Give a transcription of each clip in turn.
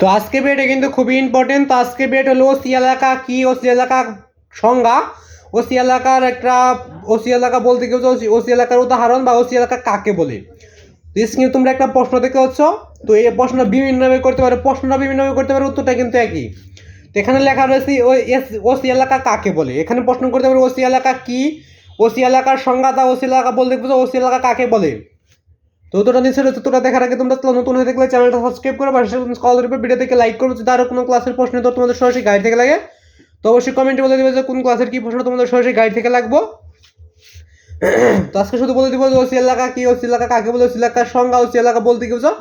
তো আজকে বেড কিন্তু খুবই ইম্পর্টেন্ট তো আজকে বেড হলো ওসি এলাকা কি? ওসি এলাকা সংজ্ঞা। ওসি এলাকার একটা, ওসি এলাকা বলতে কি ওসি এলাকার উদাহরণ বা ওসি এলাকা কাকে বলে? তো স্ক্রিনে তোমরা একটা প্রশ্ন দেখতে পাচ্ছ। তো এই প্রশ্ন বিভিন্নভাবে করতে পারো। প্রশ্নটা বিভিন্নভাবে করতে পারো, উত্তরটা কিন্তু একই। তো এখানে লেখা রয়েছে ওই ওসি এলাকা কাকে বলে? এখানে প্রশ্ন করতে পারে, ওসি এলাকা কি? ওসি এলাকার সংজ্ঞা তা ওসি এলাকা বলতে ওসি এলাকা কাকে বলে? তো তোরা নিচে রয়েছে তোরা দেখার আগে তোমরা নতুন হয়ে থাকলে চ্যানেলটা সাবস্ক্রাইব করো পাশে কল রূপে ভিডিও থেকে লাইক করো। যদি আরও কোনো ক্লাসের প্রশ্ন তো তোমাদের সরাসরি গাইড থেকে লাগে, তো অবশ্যই কমেন্টে বলে দেবে যে কোন ক্লাসের কি প্রশ্ন তোমাদের সরাসরি গাইড থেকে লাগবো। তো আজকে শুধু বলে দিব যে ওসি এলাকা কি, ওসি এলাকা কাকে বলে, ওসি এলাকার সংজ্ঞা, ওসি এলাকা বলতে কি বুঝো?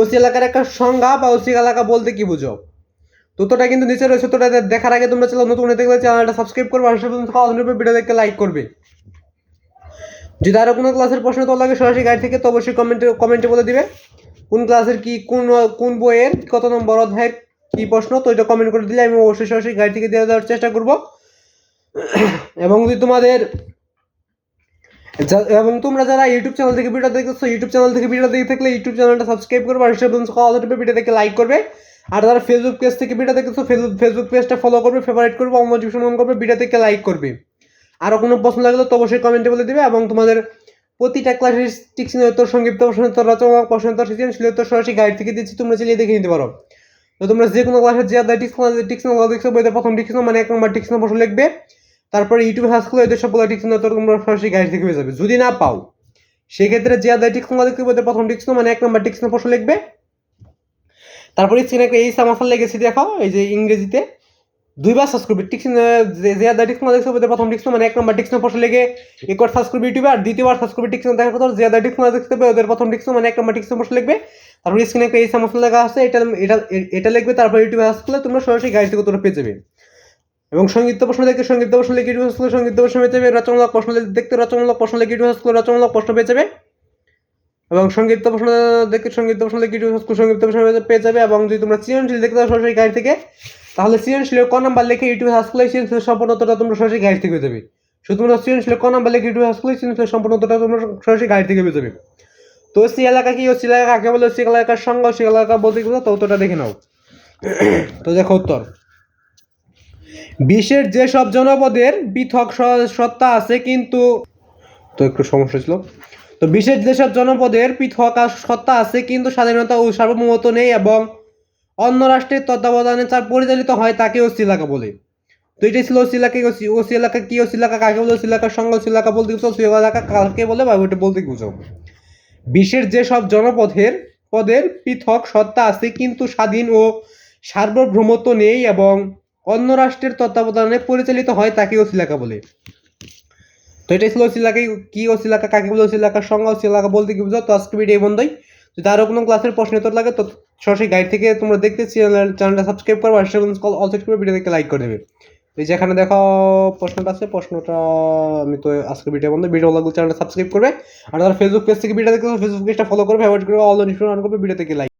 ওসি এলাকার একটা সংজ্ঞা বা ওসি এলাকা বলতে কি বুঝো? তো তোটা কিন্তু নিচে রয়েছে তোটা দেখার আগে তোমরা চ্যানেল নতুন হয়ে থাকলে চ্যানেলটা সাবস্ক্রাইব করবে আর ভিডিও দেখে লাইক করবে। যদি আরও কোনো ক্লাসের প্রশ্ন তো লাগে সরাসরি গাইড থেকে, তো অবশ্যই কমেন্টে কমেন্টে বলে দিবে। কোন ক্লাসের কি, কোন কোন বইয়ের কত নম্বর অধ্যায়ের কি প্রশ্ন, তো এটা কমেন্ট করে দিলে আমি অবশ্যই সরাসরি গাইড থেকে দিয়ে দেওয়ার চেষ্টা করব। এবং যদি তোমাদের এবং তোমরা যারা ইউটিউব চ্যানেল থেকে ভিডিও দেখতেছো ইউটিউব চ্যানেল থেকে ভিডিও দেখে থাকলে ইউটিউব চ্যানেলটা সাবস্ক্রাইব করবে, আর রূপে ভিডিও দেখে লাইক করবে। আর যারা ফেসবুক পেজ থেকে ভিডিও দেখতেছো ফেসবুক ফেসবুক পেজটা ফলো করবে ফেভারিট করবে নোটিফিকেশন অন করবে ভিডিও থেকে লাইক করবে। আরও কোনো প্রশ্ন লাগলে তো অবশ্যই কমেন্টে বলে দিবে এবং তোমাদের প্রতিটা ক্লাসের টিক্সিনের উত্তর, সংক্ষিপ্ত প্রশ্নোত্তর রচনা প্রশ্নোত্তর সৃজনশীল, উত্তর সরাসরি গাইড থেকে দিচ্ছি, তোমরা চালিয়ে দেখে নিতে পারো। তো তোমরা যে কোনো ক্লাসের যে আদায় টিক্স টিক্স দেখছ বইতে প্রথম টিক্স মানে এক নম্বর টিক্স প্রশ্ন লিখবে। তারপরে ইউটিউবে সার্চ করলে এদের সবগুলো উত্তর তোমরা সরাসরি গাইড থেকে পেয়ে যাবে। যদি না পাও, সেক্ষেত্রে যে আদায় টিক্স দেখতে বইতে প্রথম টিক্স মানে এক নম্বর টিক্স প্রশ্ন লিখবে। তারপরে স্ক্রিনে একটা এই সামাসাল লেগেছে, দেখো, এই যে ইংরেজিতে। দুইবার সার্চ করবে টিক্স যে আদা টিক্স দেখছ বলতে প্রথম টিক্স মানে এক নম্বর টিক্স প্রশ্ন লেগে একবার সার্চ করবে ইউটিউবে আর দ্বিতীয়বার সার্চ করবে টিক্স দেখার কথা যে আদা টিক্স দেখতে হবে ওদের প্রথম টিক্স মানে এক নম্বর টিক্স প্রশ্ন লিখবে তারপরে স্ক্রিনে একটা এই সামাসাল লেখা আছে, এটা এটা এটা লিখবে, তারপর ইউটিউবে সার্চ করলে তোমরা সরাসরি গাইড থেকে তোমরা পেয়ে যাবে। এবং সংগীত প্রশ্ন দেখতে সংগীত প্রশ্ন লিখে ইউটিউবে সার্চ করলে প্রশ্ন পেয়ে যাবে, রচনামূলক প্রশ্ন দেখতে রচনামূলক প্রশ্ন লিখে ইউটিউবে সার্চ করলে রচনামূলক প্রশ্ন পেয়ে যাবে। এবং সংগীত প্রশ্ন দেখে সংগীত প্রশ্ন লিখে ইউটিউবে সার্চ করলে প্রশ্ন পেয়ে যাবে, এবং যদি তোমরা সৃজনশীল দেখতে সরাসরি গাইড থেকে তাহলে সৃজনশীল ক নাম্বার লিখে ইউটিউবে সার্চ করলে সৃজনশীল সম্পূর্ণতা তোমরা সরাসরি গাইড থেকে পেয়ে যাবে। শুধুমাত্র সৃজনশীল ক নাম্বার লিখে ইউটিউবে সার্চ করলে সৃজনশীল সম্পূর্ণতা তোমরা সরাসরি গাইড থেকে পেয়ে যাবে। তো সি এলাকা কি? সি এলাকা কাকে বলে? সি এলাকার সঙ্গ, সি এলাকা বলতে বোঝো? তো উত্তরটা দেখে নাও। তো দেখো উত্তর। বিশ্বের যেসব জনপদের পৃথক সত্তা আছে, কিন্তু তো একটু সমস্যা ছিল। তো বিশ্বের যেসব জনপদের পৃথক সত্তা আছে, কিন্তু স্বাধীনতা ও সার্বভৌমত্ব নেই এবং অন্য রাষ্ট্রের তত্ত্বাবধানে তার পরিচালিত হয় তাকে ওসি এলাকা বলে। তো এটাই ছিল ওসি এলাকা ওসি এলাকা কি ওসি এলাকা কাকে বলে ওসি এলাকার সঙ্গে ওসি এলাকা বলতে ওসি এলাকা কাকে বলে বা ওইটা বলতে বুঝো বিশ্বের যেসব জনপদের, পদের পৃথক সত্তা আছে কিন্তু স্বাধীন ও সার্বভৌমত্ব নেই এবং অন্য রাষ্ট্রের তত্ত্বাবধানে পরিচালিত হয় তাকে ওসিলাকা বলে। তো এটাই ছিল ওসিলাকে কি ওসিলাকা কাকে বলে ওসিলাকার সঙ্গে ওসিলাকা বলতে কি বুঝো তো আজকে ভিডিও বন্ধই যদি আরও কোনো ক্লাসের প্রশ্ন লাগে তো সরাসরি গাইড থেকে তোমরা দেখতে চ্যানেল চ্যানেলটা সাবস্ক্রাইব করবে, আর কল অল সেট ভিডিও দেখে লাইক করে দেবে। তো যেখানে দেখো প্রশ্নটা আছে, প্রশ্নটা আমি তো আজকে ভিডিও বন্ধ ভিডিও লাগলে চ্যানেলটা সাবস্ক্রাইব করবে। আর তারা ফেসবুক পেজ থেকে ভিডিও দেখতে ফেসবুক পেজটা ফলো করবে অ্যাভয়েড করবে অল নোটিফিকেশন অন করবে ভিডিও থেকে লাইক